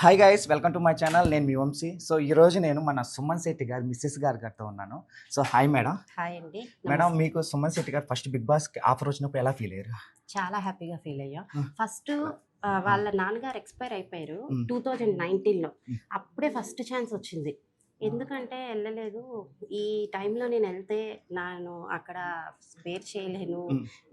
Hi guys welcome to my channel నేను మీ Vamsi. So ఈ రోజు నేను మన సుమన్ శెట్టి గారు మిస్సెస్ గారి గారితో ఉన్నాను. So hi madam. హాయ్ అండి. మేడం. మీకు సుమన్ శెట్టి గారు ఫస్ట్ బిగ్ బాస్ ఆఫర్ వచ్చినప్పుడు ఎలా ఫీల్ అయ్యారు? చాలా హ్యాపీగా ఫీల్ అయ్యాం. ఫస్ట్ వాళ్ళ నాన్నగారు ఎక్స్పైర్ అయిపోయారు. టూ థౌజండ్ నైన్టీన్లో. అప్పుడే ఫస్ట్ ఛాన్స్ వచ్చింది. ఎందుకంటే వెళ్ళలేదు. ఈ టైంలో నేను వెళ్తే నేను అక్కడ స్పేర్ చేయలేను.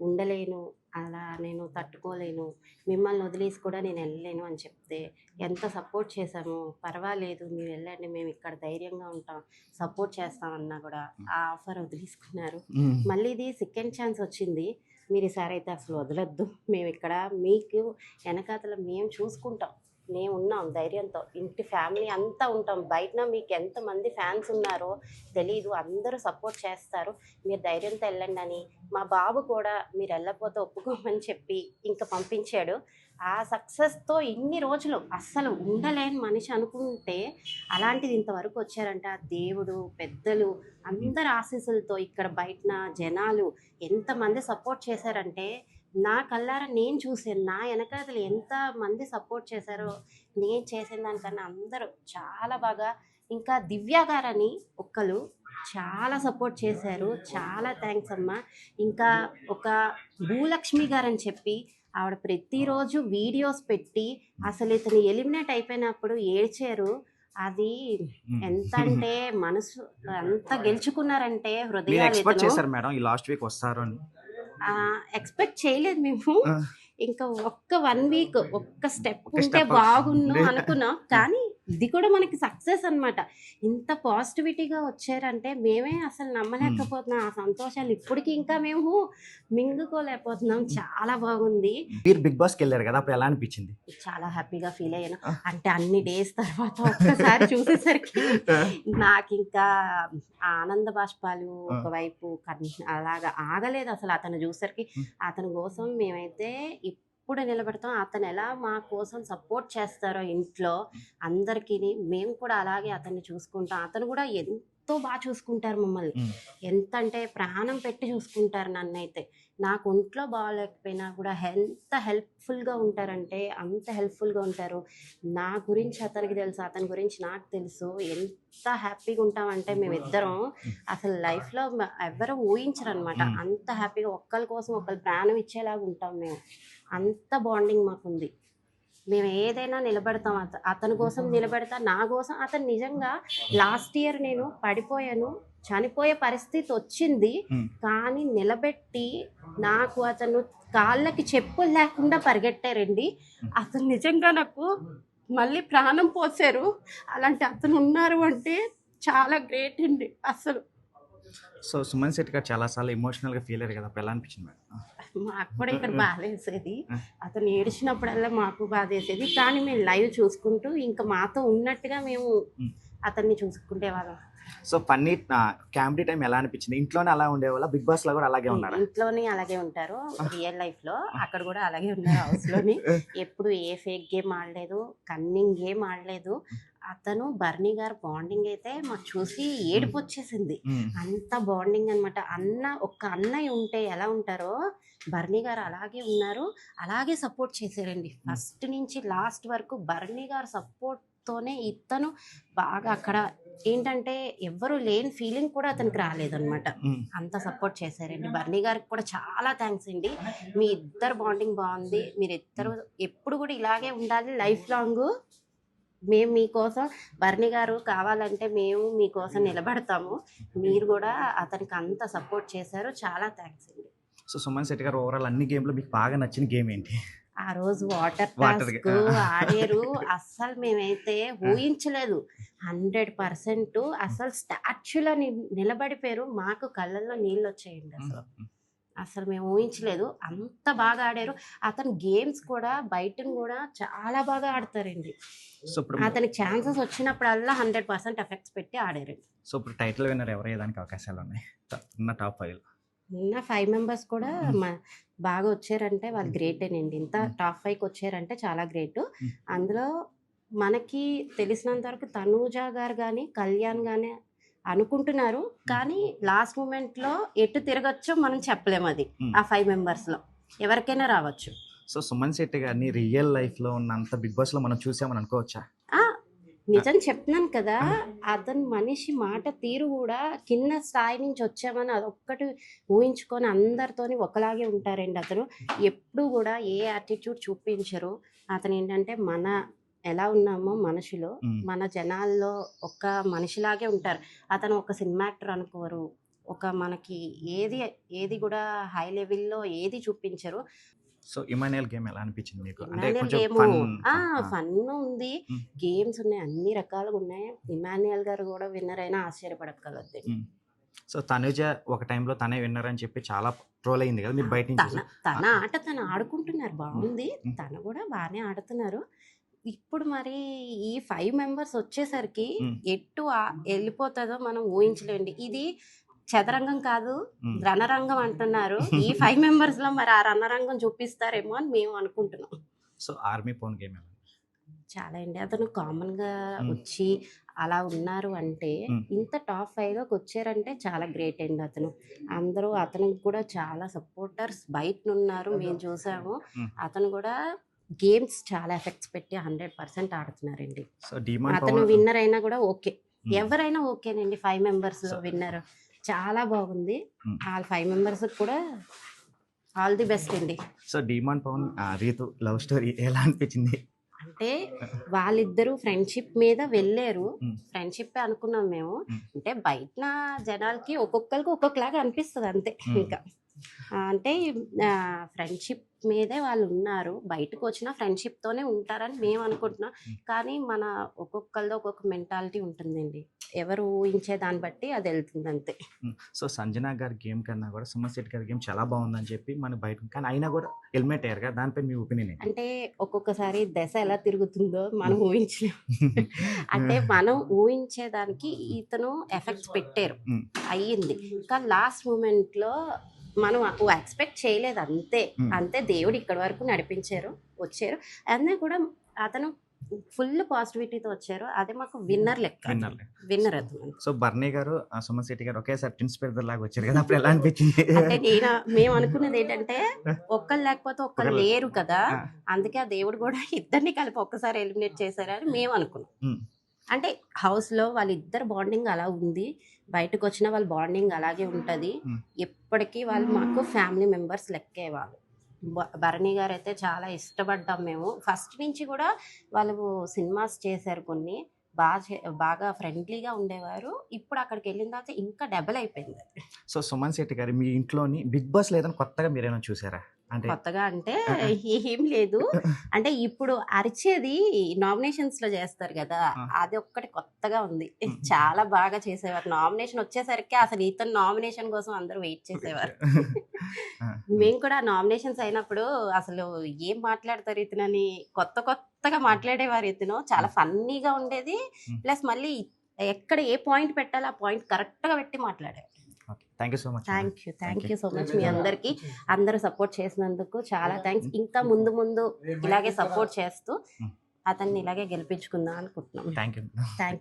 ఉండలేను అలా నేను తట్టుకోలేను. మిమ్మల్ని వదిలేసి కూడా నేను వెళ్ళలేను అని చెప్తే ఎంత సపోర్ట్ చేశాము? పర్వాలేదు మీరు వెళ్ళండి మేము ఇక్కడ ధైర్యంగా ఉంటాం సపోర్ట్ చేస్తామన్నా కూడా ఆ ఆఫర్ వదిలేసుకున్నారు. మళ్ళీ ఇది సెకండ్ ఛాన్స్ వచ్చింది. మీరు ఈసారి అయితే అసలు వదలొద్దు. మేము ఇక్కడ మీకు వెనకాతల మేము చూసుకుంటాం. మేము ఉన్నాం ధైర్యంతో. ఇంటి ఫ్యామిలీ అంతా ఉంటాం. బయట మీకు ఎంతమంది ఫ్యాన్స్ ఉన్నారో తెలీదు. అందరూ సపోర్ట్ చేస్తారు. మీరు ధైర్యంతో వెళ్ళండి అని మా బాబు కూడా మీరు వెళ్ళకపోతే ఒప్పుకోమని చెప్పి ఇంకా పంపించాడు. ఆ సక్సెస్తో ఇన్ని రోజులు అస్సలు ఉండలేని మనిషి అనుకుంటే అలాంటిది ఇంతవరకు వచ్చారంట. దేవుడు పెద్దలు అందరు ఆశీస్సులతో ఇక్కడ బయటన జనాలు ఎంతమంది సపోర్ట్ చేశారంటే నా కల్లారా నేను చూసాను నా వెనకాతలు ఎంత మంది సపోర్ట్ చేశారో నేను చేసిన దానికన్నా అందరూ చాలా బాగా ఇంకా దివ్య గారని ఒక్కరు చాలా సపోర్ట్ చేశారు చాలా థ్యాంక్స్ అమ్మా ఇంకా ఒక భూలక్ష్మి గారని చెప్పి ఆవిడ ప్రతిరోజు వీడియోస్ పెట్టి అసలు ఇతను ఎలిమినేట్ అయిపోయినప్పుడు ఏడ్చారు అది. ఎంత అంటే మనసు అంత గెలుచుకున్నారంటే హృదయాలు ఇతను. చేశారు మేడం ఈ లాస్ట్ వీక్ వస్తారు అని ఎక్స్పెక్ట్ చేయలేదు మేము. ఇంకా ఒక్క వన్ వీక్ ఒక్క స్టెప్ ఉంటే లే- అనుకున్నాం. కానీ ఇది కూడా మనకి సక్సెస్ అన్నమాట. ఇంత పాజిటివిటీగా వచ్చారంటే మేమే అసలు నమ్మలేకపోతున్నాం. ఆ సంతోషాలు ఇప్పటికి ఇంకా మేము మింగుకోలేకపోతున్నాం. చాలా బాగుంది. మీరు బిగ్ బాస్కి వెళ్ళారు కదా అప్పుడు ఎలా అనిపించింది? చాలా హ్యాపీగా ఫీల్ అయ్యాను. అంటే అన్ని డేస్ తర్వాత ఒక్కసారి చూసేసరికి నాకు ఇంకా ఆనంద బాష్పాలు. ఒకవైపు అలాగా ఆగలేదు అసలు. అతను చూసరికి. అతని కోసం మేమైతే ఎప్పుడు నిలబెడతాం. అతను ఎలా మా కోసం సపోర్ట్ చేస్తారో ఇంట్లో అందరికీ మేము కూడా అలాగే అతన్ని చూసుకుంటాం. అతను కూడా ఎంతో బాగా చూసుకుంటారు మమ్మల్ని. మ్మ్. ఎంత అంటే ప్రాణం పెట్టి చూసుకుంటారు నన్ను అయితే నాకు ఒంట్లో బాగాలేకపోయినా కూడా ఎంత హెల్ప్ఫుల్గా ఉంటారంటే అంత హెల్ప్ఫుల్గా ఉంటారు. నా గురించి అతనికి తెలుసు అతని గురించి నాకు తెలుసు. ఎంత హ్యాపీగా ఉంటామంటే మేమిద్దరం అసలు లైఫ్లో ఎవరు ఊహించరు అనమాట. అంత హ్యాపీగా ఒక్కరి కోసం ఒకరి ప్రాణం ఇచ్చేలాగా ఉంటాం మేము. అంత బాండింగ్ మాకుంది. మేము ఏదైనా నిలబెడతాం. అత అతని కోసం నిలబెడతా. నా కోసం అతను నిజంగా లాస్ట్ ఇయర్ నేను పడిపోయాను. చనిపోయే పరిస్థితి వచ్చింది. కానీ నిలబెట్టి నాకు అతను కాళ్ళకి చెప్పులు లేకుండా పరిగెట్టారండి. అతను నిజంగా నాకు మళ్ళీ ప్రాణం పోసారు అలాంటి అతను ఉన్నారు అంటే చాలా గ్రేట్ అండి అసలు. సో సుమన్ శెట్టి గారు చాలా సార్లు ఎమోషనల్గా ఫీల్ అయ్యారు కదా ఎలా అనిపించింది మేడం? మాకు కూడా ఇక్కడ బాధ వేసేది ఆ. అతను ఏడిచినప్పుడల్లా మాకు బాధ వేసేది కానీ మేము లైవ్ చూసుకుంటూ ఇంకా మాతో ఉన్నట్టుగా మేము. అతన్ని చూసుకుంటే వాళ్ళం సో ఫన్నీ క్యామ్డీ టైం ఎలా అనిపించింది? ఇంట్లోనే అలా ఉండేవాళ్ళ? బిగ్ బాస్లో కూడా అలాగే ఉన్నారా? ఇంట్లోనే అలాగే ఉంటారు. రియల్ లైఫ్లో అక్కడ కూడా అలాగే ఉన్నారు హౌస్లోని ఎప్పుడు ఏ ఫేక్ గేమ్ ఆడలేదు కన్నింగ్ గేమ్ ఆడలేదు. అతను బర్నీ గారు బాండింగ్ అయితే మాకు చూసి ఏడుపు వచ్చేసింది. అంత బాండింగ్ అన్నమాట. అన్న ఒక్క అన్నయ్య ఉంటే ఎలా ఉంటారో బర్నీ గారు అలాగే ఉన్నారు. అలాగే సపోర్ట్ చేశారండి. ఫస్ట్ నుంచి లాస్ట్ వరకు బర్నీ గారు సపోర్ట్ తోనే ఇతను బాగా అక్కడ ఏంటంటే ఎవ్వరు లేని ఫీలింగ్ కూడా అతనికి రాలేదన్నమాట. అంత సపోర్ట్ చేశారండి. బర్నీ గారికి కూడా చాలా థ్యాంక్స్ అండి. మీ ఇద్దరు బాండింగ్ బాగుంది. మీరు ఇద్దరు ఎప్పుడు కూడా ఇలాగే ఉండాలి లైఫ్ లాంగ్. మేము మీకోసం బర్నీ గారు కావాలంటే మేము మీకోసం నిలబడతాము. మీరు కూడా అతనికి అంత సపోర్ట్ చేశారు. చాలా థ్యాంక్స్ అండి. సో సుమన్ శెట్టి గారు ఓవరాల్ అన్ని గేమ్లో మీకు బాగా నచ్చిన గేమ్ ఏంటి? ఆ రోజు వాటర్ టాస్క్. ఆడారు. అస్సలు మేమైతే ఊహించలేదు. హండ్రెడ్ పర్సెంట్ అసలు స్టాచ్యూలో నిలబడిపోయారు. మాకు కళ్ళల్లో నీళ్ళు వచ్చాయండి అసలు. అసలు మేము ఊహించలేదు. అంత బాగా ఆడారు. అతను గేమ్స్ కూడా బయటను కూడా చాలా బాగా ఆడతారండి. అతనికి ఛాన్సెస్ వచ్చినప్పుడల్లా హండ్రెడ్ పర్సెంట్ ఎఫెక్ట్స్ పెట్టి ఆడారండి. సో ఇప్పుడు టైటిల్ విన్నర్ ఎవరు అయ్యేదానికి అవకాశాలు ఉన్నాయి? ఉన్న టాప్ ఫైవ్ ఉన్న ఫైవ్ మెంబర్స్ కూడా బాగా వచ్చారంటే వాళ్ళు గ్రేటేనండి. ఇంత టాప్ ఫైవ్కి వచ్చారంటే చాలా గ్రేట్. అందులో మనకి తెలిసినంత వరకు తనూజ గారు కానీ కళ్యాణ్ కానీ అనుకుంటున్నారు. కానీ లాస్ట్ మూమెంట్లో ఎటు తిరగచ్చో మనం చెప్పలేము అది. ఆ ఫైవ్ మెంబర్స్లో. ఎవరికైనా రావచ్చు. సో సుమన్ శెట్టి గారిని రియల్ లైఫ్లో ఉన్నంత బిగ్ బాస్లో మనం చూసామని అనుకోవచ్చా? నిజం చెప్తున్నాను కదా అతని మనిషి మాట తీరు కూడా కింద స్థాయి నుంచి వచ్చామని అదొక్కటి ఊహించుకొని అందరితోని ఒకలాగే ఉంటారండి అతను. ఎప్పుడు కూడా ఏ యాటిట్యూడ్ చూపించరు. అతను ఏంటంటే మన ఎలా ఉన్నామో మనుషులు. మన జనాల్లో ఒక మనిషిలాగే ఉంటారు. అతను ఒక సినిమా యాక్టర్ అనుకోరు. ఒక మనకి ఏది ఏది కూడా హై లెవెల్లో ఏది చూపించరు. సో ఇమానియల్ గేమ్ ఎలా అనిపించింది మీకు? ఫన్ ఉంది. గేమ్స్ ఉన్నాయి అన్ని రకాలుగా ఉన్నాయి. ఇమాన్యుయల్ గారు కూడా విన్నర్ అయినా ఆశ్చర్యపడగలదు మ్. సో తనుజ ఒక టైంలో తనే విన్నర్ అని చెప్పి చాలా ట్రోల్ అయింది కదా మీరు బయట తన ఆట తను ఆడుకుంటున్నారు. బాగుంది. తను కూడా బాగానే ఆడుతున్నారు. ఇప్పుడు మరి ఈ ఫైవ్ మెంబర్స్ వచ్చేసరికి. ఎటు ఆ- వెళ్ళిపోతుందో మనం ఊహించలేండి ఇది చదరంగం కాదు. రణరంగం అంటున్నారు ఈ ఫైవ్ మెంబర్స్లో మరి ఆ రణరంగం చూపిస్తారేమో అని మేము అనుకుంటున్నాం సో ఆర్మీ పోన్ గేమ్ చాలా అండి అతను కామన్గా. వచ్చి అలా ఉన్నారు అంటే. ఇంత టాప్ ఫైవ్లోకి వచ్చారంటే చాలా గ్రేట్ అండి అతను అందరూ అతనికి కూడా చాలా సపోర్టర్స్ బయట ఉన్నారు మేము చూసాము. అతను కూడా గేమ్స్ చాలా ఎఫెక్ట్స్ పెట్టి హండ్రెడ్ పర్సెంట్ ఆడుతున్నారండి అతను విన్నర్ అయినా కూడా ఓకే మ్. ఎవరైనా ఓకేనండి ఫైవ్ మెంబర్స్ విన్నర్ చాలా బాగుంది. ఆ ఫైవ్ మెంబర్స్ కూడా ఆల్ ది బెస్ట్ అండి so demand Pavan Ritu love story ఎలా అనిపించింది అంటే వాళ్ళిద్దరూ ఫ్రెండ్షిప్ మీద వెళ్ళారు. ఫ్రెండ్షిప్ అనుకున్నాం మేము మ్. అంటే బయట జనాలకి ఒక్కొక్కరికి ఒక్కొక్కలాగా అనిపిస్తుంది అంతే. ఇంకా అంటే ఫ్రెండ్షిప్ మీదే వాళ్ళు ఉన్నారు బయటకు వచ్చిన ఫ్రెండ్షిప్ తోనే ఉంటారని మేము అనుకుంటున్నాం. కానీ మన ఒక్కొక్కరిదో ఒక్కొక్క మెంటాలిటీ ఉంటుందండి. ఎవరు ఊహించే దాన్ని బట్టి అది వెళ్తుంది అంతే. సో సంజన గారి గేమ్ కన్నా కూడా సుమన్ శెట్టి గారి గేమ్ చాలా బాగుందని చెప్పి మన బయట కానీ అయినా కూడా హెల్మెట్ అయ్యారు కదా దానిపై మీ ఒపీనియన్ అంటే ఒక్కొక్కసారి దశ ఎలా తిరుగుతుందో మనం ఊహించలేము. అంటే మనం ఊహించేదానికి ఇతను ఎఫెక్ట్స్ పెట్టారు. అయ్యింది. కానీ లాస్ట్ మూమెంట్లో మనం ఎక్స్పెక్ట్ చేయలేదు అంతే. అంతే దేవుడు ఇక్కడ వరకు నడిపించారు వచ్చారు. అన్నీ కూడా అతను ఫుల్ పాజిటివిటీతో వచ్చారు. అదే మాకు విన్నర్ లెక్క. విన్నర్ విన్నర్ అతను. సో బర్నీ గారు ఆ, సుమన్ శెట్టి గారు ఒకేసారి పెద్దర్ లాగా వచ్చారు కదా అప్పుడు ఎలా అనిపించింది? అంటే నేను మేము అనుకున్నది ఏంటంటే ఒక్కరు లేకపోతే ఒక్కరు లేరు. కదా. అందుకే ఆ దేవుడు కూడా ఇద్దరిని కలిపి ఒక్కసారి ఎలిమినేట్ చేశారని మేము అనుకున్నాం. అంటే హౌస్లో వాళ్ళిద్దరు బాండింగ్ అలా ఉంది. బయటకు వచ్చిన వాళ్ళ బాండింగ్ అలాగే ఉంటది. ఎప్పటికీ వాళ్ళు మాకు ఫ్యామిలీ మెంబర్స్ లెక్కే వాళ్ళు. భరణి గారు అయితే చాలా ఇష్టపడ్డాం మేము. ఫస్ట్ నుంచి కూడా వాళ్ళు సినిమాస్ చేశారు కొన్ని. బాగా చే- బాగా ఫ్రెండ్లీగా ఉండేవారు. ఇప్పుడు అక్కడికి వెళ్ళిన తర్వాత ఇంకా డబల్ అయిపోయింది. సో సుమన్ శెట్టి గారు మీ ఇంట్లోని బిగ్ బాస్ లేదని కొత్తగా మీరేమైనా చూసారా? అంటే కొత్తగా అంటే ఏం లేదు. అంటే ఇప్పుడు అరిచేది నామినేషన్స్లో చేస్తారు కదా. అది ఒక్కటి కొత్తగా ఉంది. చాలా బాగా చేసేవారు. నామినేషన్ వచ్చేసరికి అసలు ఇతను నామినేషన్ కోసం అందరూ వెయిట్ చేసేవారు. మేము కూడా నామినేషన్స్ అయినప్పుడు అసలు ఏం మాట్లాడతారు ఇతనని? కొత్త కొత్తగా మాట్లాడేవారు ఇతను. చాలా ఫన్నీగా ఉండేది. ప్లస్ మళ్ళీ ఎక్కడ ఏ పాయింట్ పెట్టాలో ఆ పాయింట్ కరెక్ట్గా పెట్టి మాట్లాడారు. Okay thank you so much thank you thank you. You so much మీ అందరికి అందరూ సపోర్ట్ చేసినందుకు చాలా థ్యాంక్స్ ఇంకా ముందు ముందు ఇలాగే సపోర్ట్ చేస్తూ Mm. అతన్ని ఇలాగే గెలిపించుకుందాం అనుకుంటున్నాం. Thank you thank